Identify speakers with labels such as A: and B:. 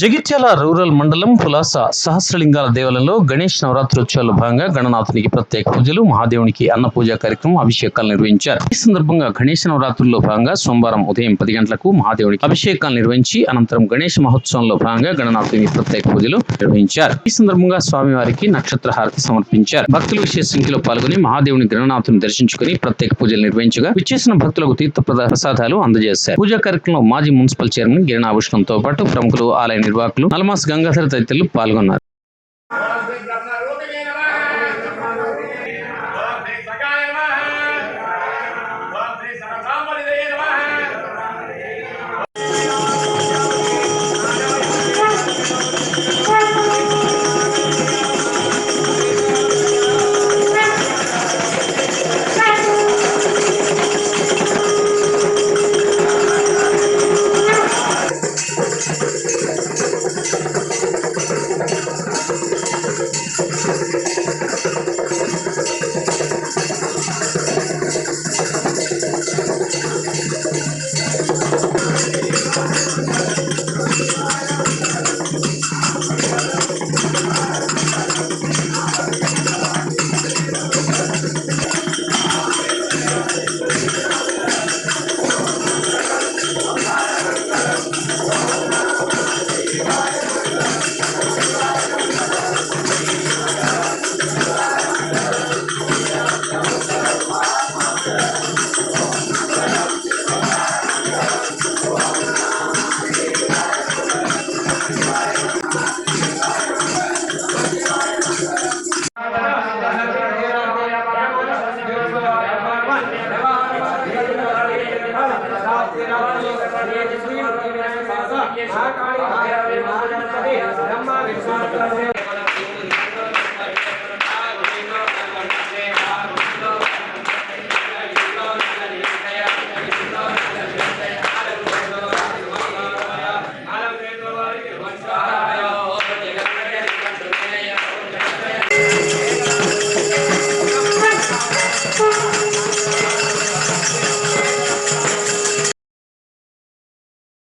A: Jagtial rural మండలం పులాస సహస్రలింగాల దేవాలయంలో గణేష్ నవరాత్రోత్సవాల భాగంగా గణనాథునికి ప్రత్యేక పూజలు మహాదేవునికి అన్న పూజ కార్యక్రమం అభిషేకాలు నిర్వహించారు. ఈ సందర్భంగా గణేష్ నవరాత్రుల్లో భాగంగా సోమవారం ఉదయం పది గంటలకు మహాదేవునికి అభిషేకాలు నిర్వహించి అనంతరం గణేష్ మహోత్సవంలో భాగంగా గణనాథునికి ప్రత్యేక పూజలు నిర్వహించారు. ఈ సందర్భంగా స్వామివారికి నక్షత్ర హారతి సమర్పించారు. భక్తులు విశేష సంఖ్యలో పాల్గొని మహాదేవుని గణనాథుని దర్శించుకుని ప్రత్యేక పూజలు నిర్వహించగా విచ్చేసిన భక్తులకు తీర్థ ప్రసాదాలు అందజేశారు. పూజా కార్యక్రమంలో మాజీ మున్సిపల్ చైర్మన్ గిరణాభూషణంతో పాటు ప్రముఖులు ఆలయ నిర్వాహకులు నల్మాస్ గంగాధర్ తదితరులు పాల్గొన్నారు.
B: ये जिसमें ये सासा आ काली आ वे महाजन सभी